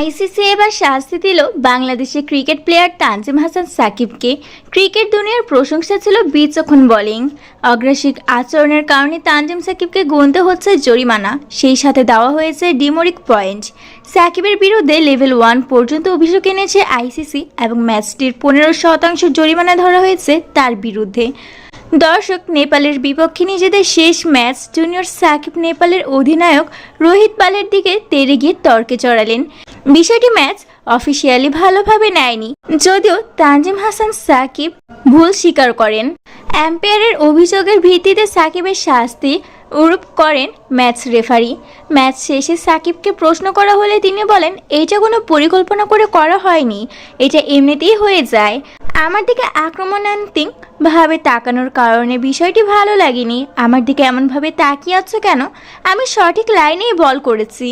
ICC এবার শাস্তি দিল বাংলাদেশের ক্রিকেট প্লেয়ার তানজিম হাসান সাকিবকে। ক্রিকেট দুনিয়ার প্রশংসা ছিল বিচক্ষণ বোলিং। অগ্রাসিক আচরণের কারণে তানজিম সাকিবকে গুনতে হচ্ছে জরিমানা। সেই সাথে দেওয়া হয়েছে ডিমোরিক পয়েন্ট। সাকিবের বিরুদ্ধে লেভেল ওয়ান পর্যন্ত অভিযোগ এনেছে আইসিসি এবং ম্যাচটির পনেরো শতাংশ জরিমানা ধরা হয়েছে তার বিরুদ্ধে। দর্শক, নেপালের বিপক্ষে নিজেদের শেষ ম্যাচ, জুনিয়র সাকিব নেপালের অধিনায়ক রোহিত পালের দিকে তেরে গিয়ে তর্কে চড়ালেন। বিষয়টি ম্যাচ অফিসিয়ালি ভালোভাবে নেয়নি। যদিও তানজিম হাসান সাকিব ভুল স্বীকার করেন। অ্যাম্পায়ারের অভিযোগের ভিত্তিতে সাকিবের শাস্তি উরূপ করেন ম্যাচ রেফারি। ম্যাচ শেষে সাকিবকে প্রশ্ন করা হলে তিনি বলেন এটা কোনো পরিকল্পনা করে করা হয়নি। এটা এমনিতেই হয়ে যায়। আমার দিকে আক্রমণান্তিক ভাবে তাকানোর কারণে বিষয়টি ভালো লাগেনি। আমার দিকে এমনভাবে তাকিয়ে আছো কেন? আমি সঠিক লাইনেই বল করেছি।